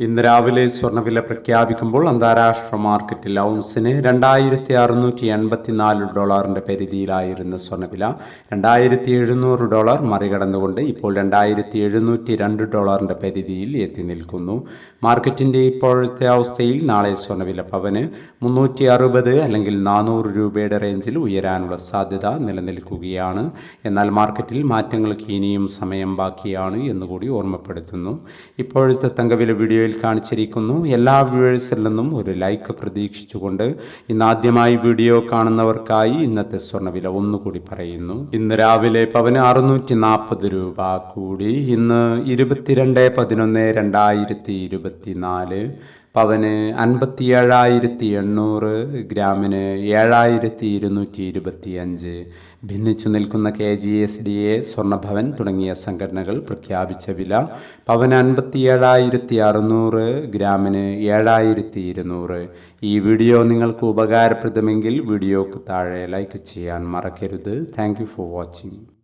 ഇന്ന് രാവിലെ സ്വർണവില പ്രഖ്യാപിക്കുമ്പോൾ അന്താരാഷ്ട്ര മാർക്കറ്റിൽ ഔൺസിന് രണ്ടായിരത്തി അറുന്നൂറ്റി എൺപത്തിനാല് ഡോളറിന്റെ പരിധിയിലായിരുന്ന സ്വർണവില രണ്ടായിരത്തി എഴുന്നൂറ് ഡോളർ മറികടന്നുകൊണ്ട് ഇപ്പോൾ രണ്ടായിരത്തി എഴുന്നൂറ്റി രണ്ട് ഡോളറിന്റെ പരിധിയിൽ എത്തി നിൽക്കുന്നു. മാർക്കറ്റിന്റെ ഇപ്പോഴത്തെ അവസ്ഥയിൽ നാളെ സ്വർണവില പവന് മുന്നൂറ്റി അറുപത് അല്ലെങ്കിൽ നാനൂറ് രൂപയുടെ റേഞ്ചിൽ ഉയരാനുള്ള സാധ്യത നിലനിൽക്കുകയാണ്. എന്നാൽ മാർക്കറ്റിൽ മാറ്റങ്ങൾക്ക് ഇനിയും സമയം ബാക്കിയാണ് എന്നുകൂടി ഓർമ്മപ്പെടുത്തുന്നു. ഇപ്പോഴത്തെ തങ്കവില വീഡിയോയിൽ കാണിച്ചിരിക്കുന്നു. എല്ലാ വ്യൂവേഴ്സിൽ നിന്നും ഒരു ലൈക്ക് പ്രതീക്ഷിച്ചുകൊണ്ട് ഇന്ന് ആദ്യമായി വീഡിയോ കാണുന്നവർക്കായി ഇന്നത്തെ സ്വർണവില ഒന്നുകൂടി പറയുന്നു. ഇന്ന് രാവിലെ പവന് അറുന്നൂറ്റി നാൽപ്പത് രൂപ കൂടി. ഇന്ന് ഇരുപത്തിരണ്ട് പതിനൊന്ന് രണ്ടായിരത്തി ഇരുപത്തിനാല്. പവന് അൻപത്തി ഏഴായിരത്തി എണ്ണൂറ് ഗ്രാമിന് ഏഴായിരത്തി ഇരുന്നൂറ്റി ഇരുപത്തി അഞ്ച് ഭിന്നിച്ചു നിൽക്കുന്ന K G S D A സ്വർണഭവൻ തുടങ്ങിയ സംഘടനകൾ പ്രഖ്യാപിച്ച വില പവന് അൻപത്തി ഏഴായിരത്തി അറുന്നൂറ് ഗ്രാമിന് ഏഴായിരത്തി ഇരുന്നൂറ് ഈ വീഡിയോ നിങ്ങൾക്ക് ഉപകാരപ്രദമെങ്കിൽ വീഡിയോക്ക് താഴെ ലൈക്ക് ചെയ്യാൻ മറക്കരുത്. Thank for watching